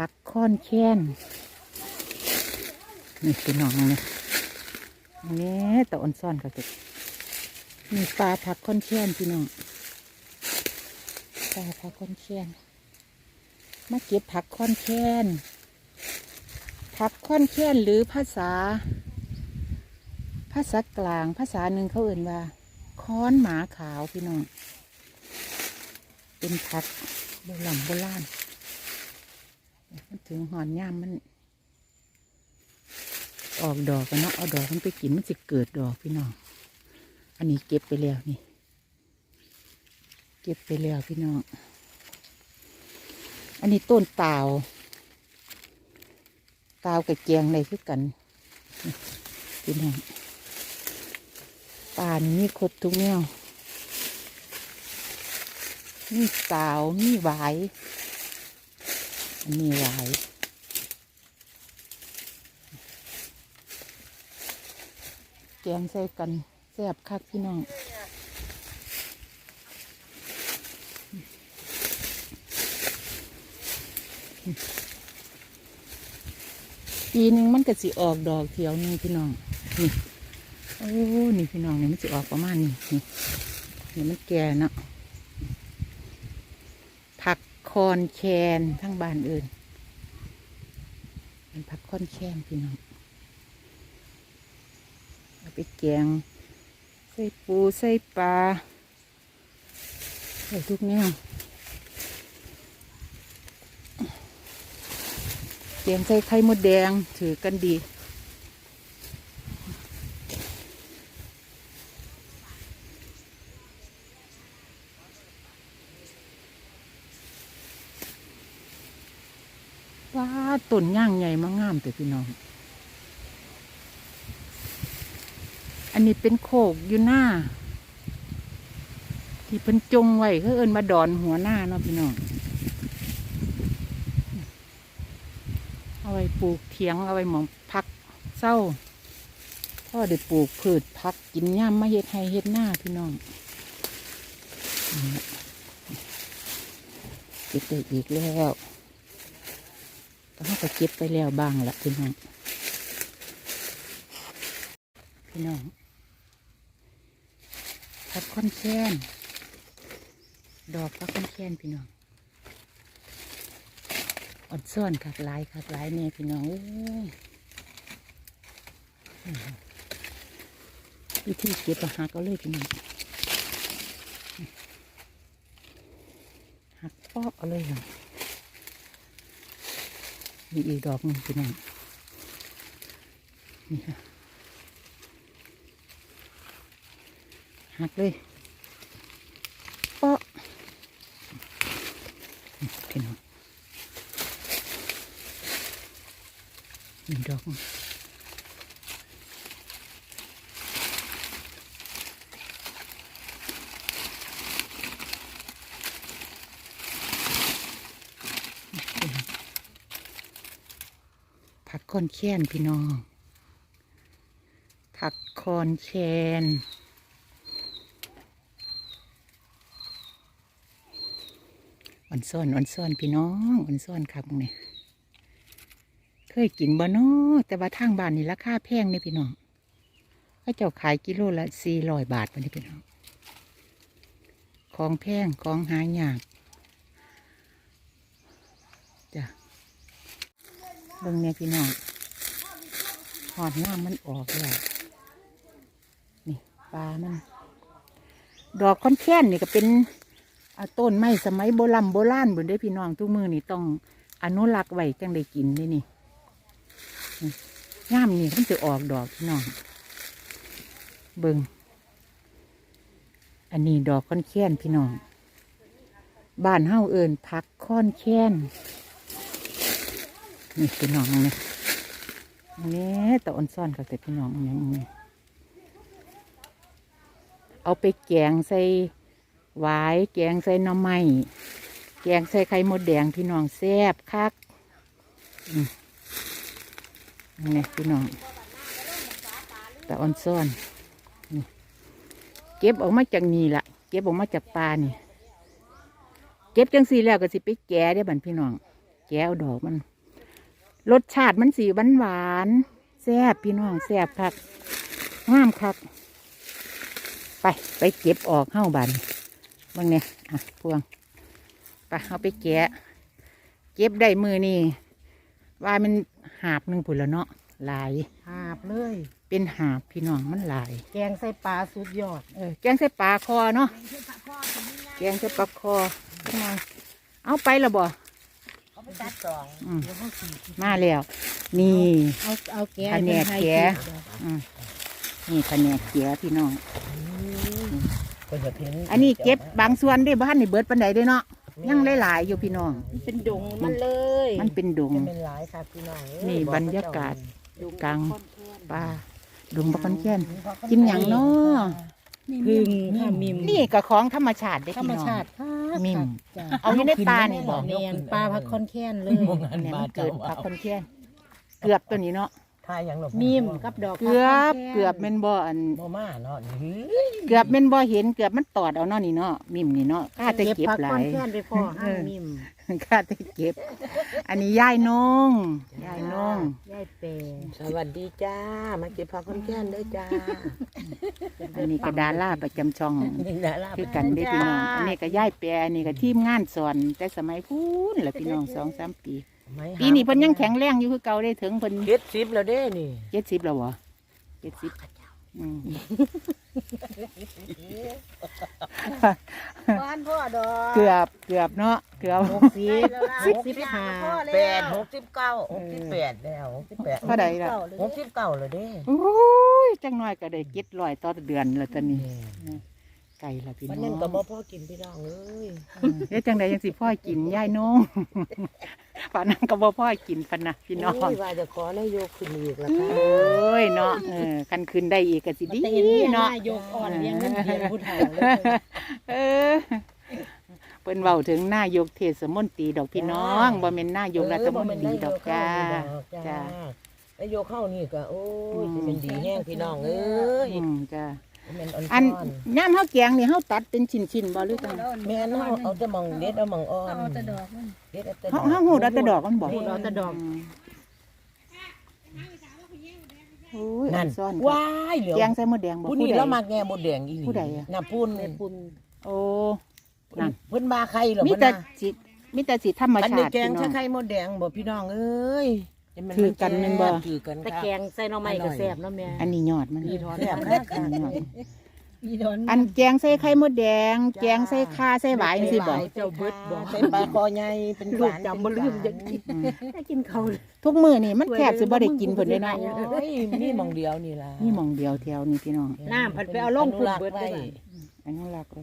ผักค้อนแค้นนี่พี่น้องนี่นี่ตะอ่อนซ่อนก็จะมีปลาผักค้อนแค้นพี่น้องปลาผักค้อนแค้นมาเก็บผักค้อนแค้นผักค้อนแค้นหรือภาษา ภาษากลางภาษาหนึ่งเขาเอ่นว่า ค้อนหมาขาวพี่น้อง เป็นผักโบราณโบราณ มันถึงหอนย่ามมัน ออกดอกกันเนาะเอาดอกมันไปกินมันจะเกิดดอกพี่น้อง อันนี้เก็บไปแล้วนี่ เก็บไปแล้วพี่น้อง อันนี้ต้นตาวตาวกับแกงในคือกันพี่น้องป่านมีครบทุกแนวมีสาวมีหวาย อันนี้หวายแกงใส่กันแซ่บคักพี่น้องปีนึงมันก็สิออกดอกเถียวนึงพี่น้องนี่โอ้นี่พี่น้องนี่มันจะออกประมาณนี้นี่นี่มันแก่เนาะ คอนแคนทั้งบ้านอื่น เป็นผักคอนแคนพี่น้องเอาไปแกงใส่ปูใส่ปลาใส่ทุกแนวแกงใส่ไข่มดแดงถือกันดี ว้า ต้นย่างใหญ่มางามแต่พี่น้อง อันนี้เป็นโคกอยู่หน้า ที่เพิ่นจงไว้เขาเอินมาดอนหัวหน้าเนาะพี่น้อง เอาไว้ปลูกเถียงเอาไว้หมองพักเศร้าพ่อได้ปลูกพืชพักกินย่ามมาเฮ็ดให้เฮ็ดหน้าพี่น้องเก็บได้อีกแล้ว ก็เขาก็เก็บไปแล้วบ้างละพี่น้อง พี่น้องพักคอนแค้นดอกพักคอนแค้นพี่น้องอ่อนซ่อนคักหลายคักหลายเนี่ยพี่น้องเอ้ยวิธีเก็บหักเอาเลยพี่น้องหักปอกเอาเลยเหรอ มีอีกดอกหนึ่งพี่น้องนี่ค่ะหักเลยเปาะนี่พี่น้องมีดอกหนึ่งผัก คอนแคนพี่น้อง ผักคอนแคนอ่อนซ่อนอ่อนซ่อนพี่น้องอ่อนซ่อนครับเนี่ยเคยกินบ่นาะแต่ว่าทางบ้านนี่ราคาแพงเนี่ยพี่น้องเขาเจ้าขายกิโลละสี่ร้อยบาทมาเนี่ยพี่น้องของแพงของหายากจ้ะเบิ่งเนี่ยพี่น้อง หอดน้ำมันออกแล้วนี่ปลามัน ดอกค้อนแค้นนี่ก็เป็นต้นไม้สมัยโบราณโบราณบุญได้พี่น้องทุกมือนี่ต้องอนุรักษ์ไว้จังได้กินเด้นี่นี่ย่ามนี่มันจะออกดอกพี่น้อง เบิงอันนี้ดอกค้อนแค้นพี่น้อง บ้านเฮาเอิญพักค้อนแค้นนี่พี่น้องนี่ นี่ตะอ่อนซ่อนกับแต่พี่น้องนี่างนี่เอาไปแกงใส่หวายแกงใส่น่อไม้แกงใส่ไข่มดแดงพี่น้องแซ่บคักอืมนี่พี่น้องตะอ่อนซ่อนเก็บออกมาจากนี่ละเก็บออกมาจากปลานี่เก็บจังสีแล้วก็สิไปแก่ได้บันพี่น้องแก้วดอกมัน รสชาติมันสีหวานหวานๆแซ่บพี่น้องแซ่บคักงามคัก ไปไปเก็บออกเข้าบันบางเนี่ยอะพวงไปเอาไปแกะ เก็บได้มือนี่ว่ามันหาบหนึ่งผุนแล้วเนาะหลาย หาบเลย เป็นหาบพี่น้องมันหลาย แกงใส่ปลาสุดยอด เออ แกงใส่ปลาคอเนาะแกงใส่ปลาคอจังหน่อยเอาไปและบ่เขาไป ตัดสองอืม เดี๋ยวเขาสีมาแล้วนี่ เอาเอาแกงคะแนนแกะอืมนี่คะแนนเกียพี่น้องก็จะเห็นอันนี้เก็บบางส่วนได้บ้านในเบิดปันใดเด้เนาะยังหลายๆอยู่พี่น้องมันเป็นดงมันเลยมันเป็นดง จะเป็นหลายค่ะพี่น้องเอ้ยนี่อบรรยากาศดงกลางค่อนแค้นป่าดงบักคอนแค้น กินหยังเนาะ พึ่งค่ะมิมนี่ก็ของธรรมชาติได้อธรรพี่มน้องชาติค่ะ มิมจ้ะเอาอยู่ในป่านี่บอกแมนปลาพักคอนแค้นเลยมองอันเนี่ยมามันเกิเกิดดผักคอนแค้นเกือบตัวนี้เนาะทายอย่างหลบมิมกับดอกเกือบพักคอนแค้นเกือบแม่นบ่อัน บ่มาเนาะนี่เกือบแม่นบ่เห็นเกือบมันตอดเอาเนาะนี่เนาะมิมนี่เนาะข้าแต่เก็บผักหลาคอนย แค้นไปพ่อห้างมิม ข้าแต่เก็บ อันนี้ยายนงยายนงยายเปรสวัสดีจ้า มาเก็บผักคนแก่นเด้อจ้า อันนี้ก็ดาราประจำช่องนี่นะลาบคือกันเด้อพี่น้อง อันนี้ก็ย่ายแปรอันนี้ก็ทีมงานสอน แต่สมัยพูนแหละพี่น้องสองสามปี ปีนี้เพิ่นยังแข็งแรงอยู่คือเก่าได้ถึงเพิ่นเจ็ดสิบแล้วเด้นี่เจ็ดสิบแล้วบ่เจ็ดสิบอืมบ้านพ่อ ดอกเกือบเกือบเนาะเกือบ หกสิบหกสิบห้าแปดหกสิบเก้าหกสิบแปดแล้วหกสิบแปดเท่าใดล่ะ หกสิบเก้าแล้วเด้โอ้ยจังน้อยก็ได้เจ็ดร้อยต่อเดือนแล้วตอนนี้ไก่ละพี่น้วัอนงนั้นก็บ่พอกินพี่น้องเอ้ยอืมเฮ็ดจังใดยังสิพ่อกินย่ายนงป่านนั้นก็บ่พ่อกินพะนะพี่น้องโยว่าจะขอนายกขึ้นอีกแล้วค่ะโอ้ยเนาะเออคันคืนได้อีกก็สิดีตีนเนาะนายกอ่อนเลี้ยงเงินเดือนผู้เฒ่าเลยเออ เพิ่นเว้าถึงนายกเทศมนตรีดอกพี่น้องบ่แม่นนายกรัฐมนตรีดอกจ้าจ้าจ้านายกเข้านี่ก็โอ้ยจะเป็นดีแห้งพี่น้องเอ้ยอืมจ้าแม่นอ่อนอันๆย่ามเฮาแกงนี่เฮาตัดเป็นชิ้นๆบ่หรือจังแม่นเอาเอาแต่หมองเด็ดเอาหมองอ่อนเอาแต่ดอกมันเด็ดเอาแต่เฮาเฮาฮู้ดอกแต่ดอกมันบ่ฮู้ดอกแต่ดอกมโอ้ยนั่นอัซ่อนว้ายเหลือแกงใส่มดแดงบ่ผู้นี้ใดเรามาแง่บดแดงอีหลีผู้ใดอะน่ะปุ่นแม่ปุ่นโอ้ นั่นเพิ่นมาใครเหรอมีเพิ่นแต่น่ะสิมีแต่สิธรรมอันชานี้ติแกงพี่น้ใช้องไข่มดแดงบ่พี่น้องเอ้ยจะมัถือกันแม่นบ่ ถือกันแต่ค่ะ แกงใส่หน่อไม้ก็แซ่บเนาะแม่อันนี้ยอดมันอีทอนแซ่บนะค่ะอันนี้ยอดอีทอนอันแกงใส่ไข่มดแดง แกงใส่ข่าใส่หวายจังซี่บ่เจ้าเบิดบ่ใส่ปลาคอใหญ่เป็นลูกจำบ่ลืมจังอืมได้กินข้าวทุกมื้อนี่มันแทบสิบ่ได้กินเพิ่นเลยเนาะโอ้ยนี่หมองเดียวนี่ล่ะนี่หมองเดียวแถวนี้พี่น้องน้ำผัดไปเอาลงอนุรักษ์เบิดได้ไว้บ่อนุรักษ์ไว้